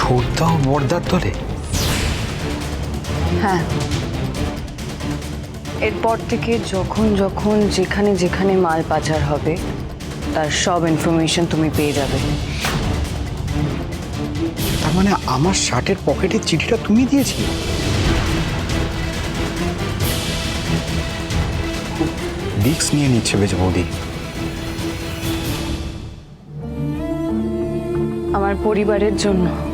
ছোটদাও বর্দার দলে? হ্যাঁ। এরপর থেকে যখন যখন যেখানে যেখানে মাল পাচার হবে তার সব ইনফরমেশন তুমি পেয়ে যাবে। তার মানে আমার শার্টের পকেটের চিঠিটা তুমি দিয়েছিলে? রিক্স নিয়ে নিচ্ছে বেশ বৌদি। আমার পরিবারের জন্য।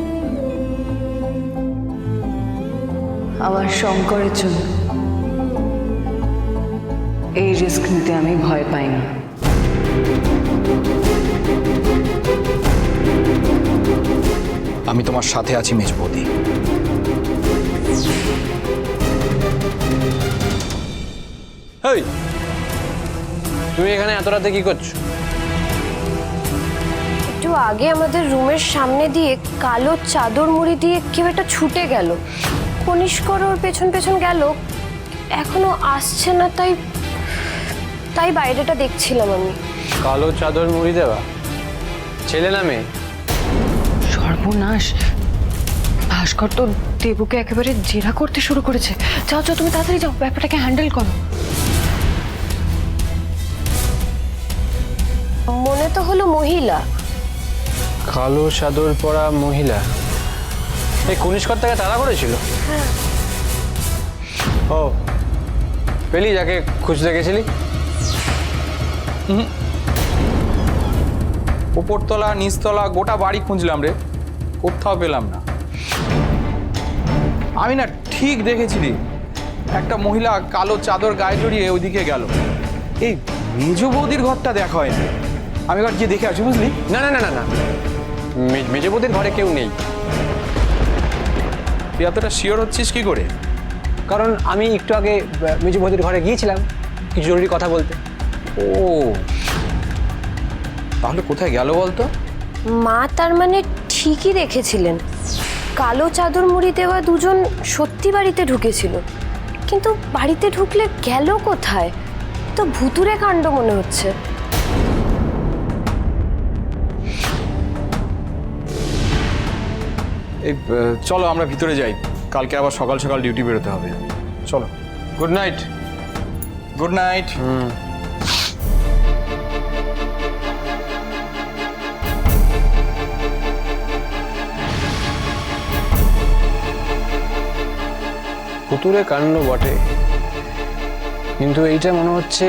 আমার শঙ্করের জন্য। এই রিস্ক নিতে আমি ভয় পাই না। আমি তোমার সাথে আছি মেজ বৌদি হেই তুমি এখানে এত রাতে কি করছ? একটু আগে আমাদের রুমের সামনে দিয়ে কালো চাদর মুড়ি দিয়ে কেউ একটা ছুটে গেল। কনিষ্কর ওর পেছন পেছন গেল। এখনও আসছে না তাই তাই বাইরেটা দেখছিলাম আমি। কালো চাদর মুড়ি দেওয়া। ছেলে না মেয়ে? সর্বনাশ। ভাস্কর তো দেবুকে একেবারে জেরা করতে শুরু করেছে। যাও যাও তুমি তাড়াতাড়ি যাও ব্যাপারটাকে হ্যান্ডেল করো। মনে তো হলো মহিলা। কালো চাদর পরা মহিলা। এই কনিষ্কর তাকে তাড়া করেছিল? ও পেলি যাকে খুঁজতে গেছিলি? উপরতলা নিচতলা গোটা বাড়ি খুঁজলাম রে। কোথাও পেলাম না। আমি না ঠিক দেখেছিলি একটা মহিলা কালো চাদর গায়ে জড়িয়ে ওইদিকে গেল। এই মেজ বৌদির ঘরটা দেখা হয়নি। আমি এবার গিয়ে দেখে আসি বুঝলি? না না না না না। মে- মেজবুদ্দির ঘরে কেউ নেই। তুই এতটা শিওর হচ্ছিস কি করে? কারণ আমি একটু আগে মেজবুদ্দির ঘরে গিয়েছিলাম কিছু জরুরি কথা বলতে। ও তাহলে কোথায় গেল বলতো? মা তার মানে ঠিকই দেখেছিলেন। কালো চাদর মুড়ি দেওয়া দুজন সত্যি বাড়িতে ঢুকেছিল। কিন্তু বাড়িতে ঢুকলে গেল কোথায়? তো ভুতুরে কাণ্ড মনে হচ্ছে। এই চলো আমরা ভিতরে যাই। কালকে আবার সকাল সকাল ডিউটি বেরোতে হবে। চলো। গুড নাইট গুড নাইট ভুতুরে কাণ্ড বটে। কিন্তু এইটা মনে হচ্ছে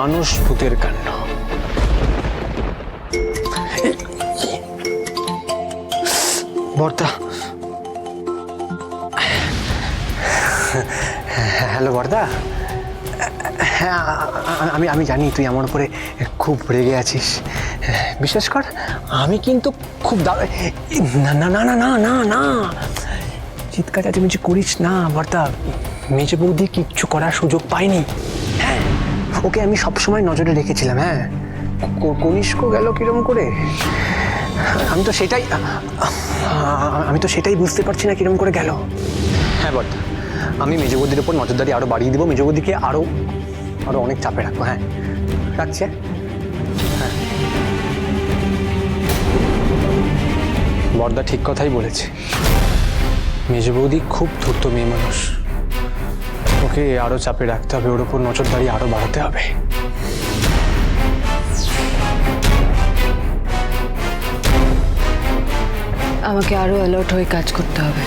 মানুষ ভূতের কাণ্ড। বর্দা হ্যালো বর্দা। হ্যাঁ আমি আমি জানি তুই আমার উপরে খুব রেগে আছিস। বিশেষ কর, আমি কিন্তু খুব না না না না না না চিৎকার চেঁচামেচি করিস না বর্দা। মেজে বৌদি কিচ্ছু করার সুযোগ পাইনি। হ্যাঁ ওকে আমি সবসময় নজরে রেখেছিলাম হ্যাঁ। কনিষ্ক গেল কিরম করে? আমি তো সেটাই, আমি তো সেটাই বুঝতে পারছি না কিরম করে গেল। হ্যাঁ বর্দা। আমি মেজবদির উপর নজরদারি আরও বাড়িয়ে দিব, মেজবৌদিকে আরও আরও অনেক চাপে রাখব হ্যাঁ। রাখছি হ্যাঁ? বর্দা ঠিক কথাই বলেছে। মেজে বৌদি খুব ধূর্ত মেয়ে মানুষ। ওকে আরও চাপে রাখতে হবে, ওর উপর নজরদারি আরও বাড়াতে হবে। আমাকে আরও অ্যালার্ট হয়ে কাজ করতে হবে।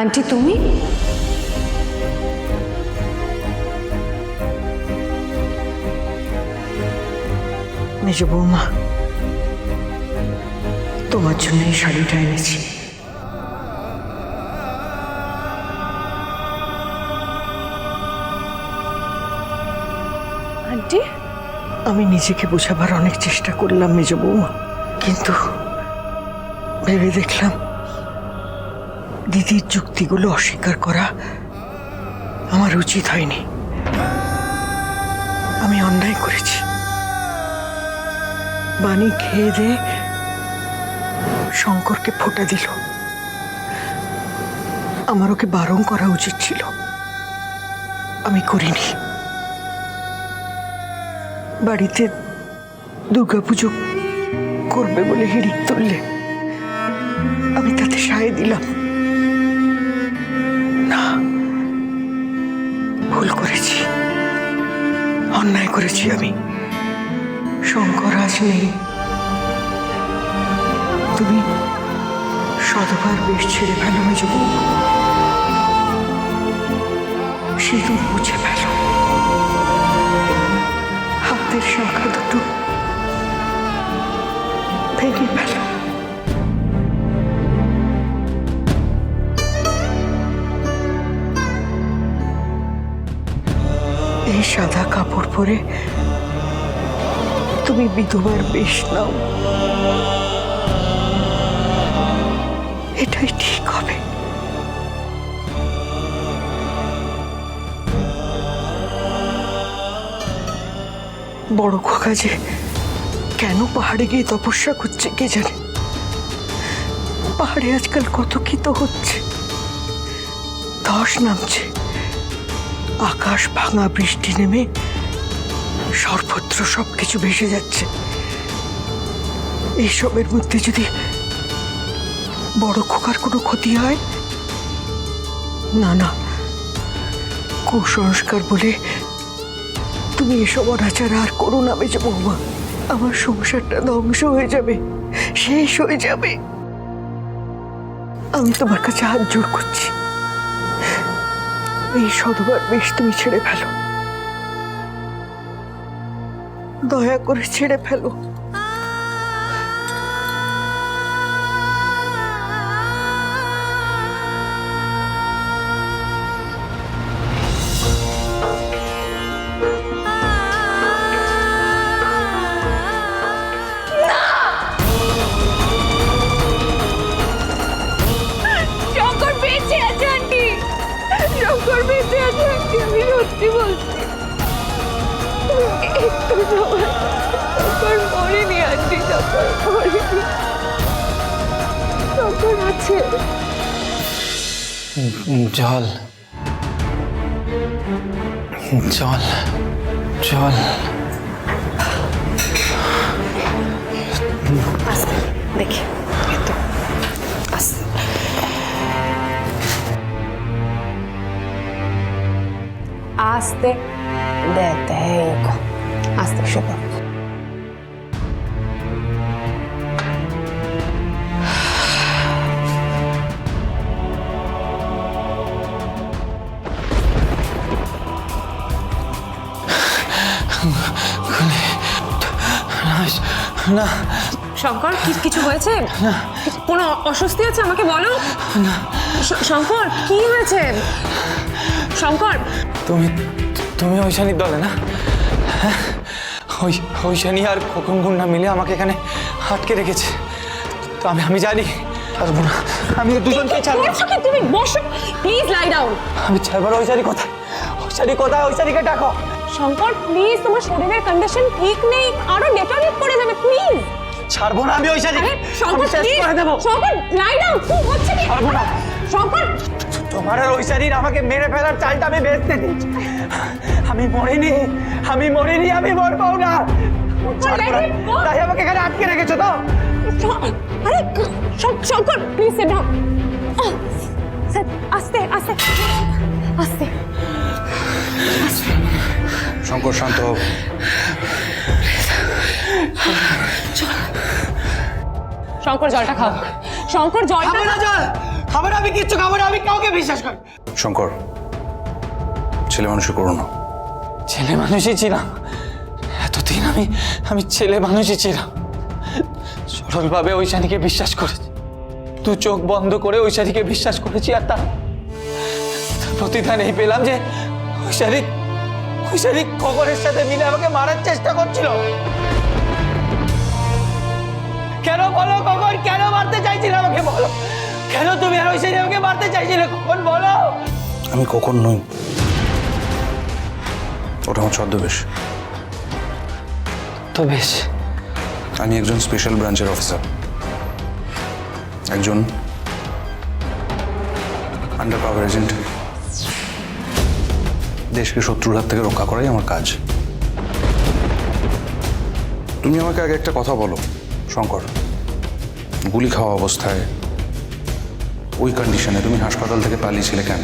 আন্টি তুমি? মেজ বৌমা তোমার জন্য এই শাড়িটা এনেছি। আন্টি? আমি নিজেকে বোঝাবার অনেক চেষ্টা করলাম মেজ বৌমা কিন্তু ভেবে দেখলাম দিদির যুক্তিগুলো অস্বীকার করা আমার উচিত হয়নি। আমি অন্যায় করেছি। বাণী খেয়ে দিয়ে শঙ্করকে ফোটা দিল। আমার ওকে বারণ করা উচিত ছিল। আমি করিনি। বাড়িতে দুর্গাপুজো করবে বলে হিড়িক তুললে আমি তাতে সায় দিলাম। ভুল করেছি। অন্যায় করেছি আমি। শঙ্কর, আজ নেই। তুমি শতবার বেশ ছেড়ে ফেলো মেজ সিঁদুর মুছে ফেলো। হাতের শাখা দুটো ভেঙে ফেলো। এই সাদা কাপড় পরে তুমি বিধবার বেশ নাও। এটাই ঠিক হবে। বড় খোকা যে কেন পাহাড়ে গিয়ে তপস্যা করছে কে জানে? পাহাড়ে আজকাল কত কি তো হচ্ছে। ধস নামছে। আকাশ ভাঙা বৃষ্টি নেমে সর্বত্র সবকিছু ভেসে যাচ্ছে। এইসবের মধ্যে যদি বড় খোকার কোনো ক্ষতি হয়? না না। কুসংস্কার বলে তুমি এসব অনাচার আর করো না, বেজে বৌমা। আমার সংসারটা ধ্বংস হয়ে যাবে, শেষ হয়ে যাবে। আমি তোমার কাছে হাত জোর করছি। এই সধবার বেশ তুমি ছেড়ে ফেলো। দয়া করে ছেড়ে ফেলো। শঙ্কর মরেনি শঙ্কর আছে জল। জল। জল দেখি। আস্তে। আস্তে। detengo. শোনো না শঙ্কর কি- কিছু হয়েছে? কোনো অস্বস্তি আছে আমাকে বলো? শঙ্কর কি হয়েছে? শঙ্কর! তুমি তুমি ঐশানির দলে না? হ্যাঁ? ওই ঐশানি আর খোকন গুন্ডা মিলে আমাকে এখানে আটকে রেখেছে। তো আমি আমি জানি ছাড়বো না। আমি দুজনকে ছাড়বো। তুমি বসো। প্লিজ লাই ডাউন আমি ছাড়বো না। ঐশানি কোথায় ঐশানি কোথায় ঐশানিকে ডাকো। শঙ্কর প্লিজ তোমার শরীরের কন্ডিশন ঠিক নেই। আরও ডেটোরেট করে যাবে প্লিজ ছাড়বো না আমি আরে আমি শঙ্কর শেষ করে দেবো। শঙ্কর লাই ডাউন কি হচ্ছে কি? ছাড়বো না। শঙ্কর। তোমার আর ঐশানির আমাকে মেরে ফেলার চালটা আমি বেচতে দিচ্ছি আমি মরিনি আমি মরিনি আমি মরবো না। তাই আমাকে এখানে আটকে রেখেছো তো? আরে শঙ্কর প্লিজ সিট ডাউন আস্তে। আস্তে। আস্তে। শঙ্কর শান্ত হোক শঙ্কর জলটা খাও। শঙ্কর জলটা খাব না জল। খাব না আমি কিচ্ছু খাব না আমি কাউকে বিশ্বাস করি। শঙ্কর ছেলে মানুষই করো না। ছেলে মানুষই ছিলাম। এতদিন আমি আমি ছেলে মানুষই ছিলাম। সরলভাবে ওই শাড়িকে বিশ্বাস করেছি। দু চোখ বন্ধ করে ওই শাড়িকে বিশ্বাস করেছি আর তার প্রতিদান এই পেলাম যে ওই ঐশানী খবরের সাথে মিলে আমাকে মারার চেষ্টা করছিল। কেন বলো কখন? কেন মারতে চাইছিলে আমাকে বলো? কেন তুমি আর ঐশানী আমাকে মারতে চাইছিলে? কখন বলো? আমি কখন নই। ওটা আমার ছদ্মবেশ। তো বেশ। আমি একজন স্পেশাল ব্রাঞ্চের অফিসার একজন আন্ডার পাওয়ার এজেন্ট দেশকে শত্রুর হাত থেকে রক্ষা করাই আমার কাজ। তুমি আমাকে আগে একটা কথা বলো, শঙ্কর। গুলি খাওয়া অবস্থায় ওই কন্ডিশনে তুমি হাসপাতাল থেকে পালিয়েছিলে কেন?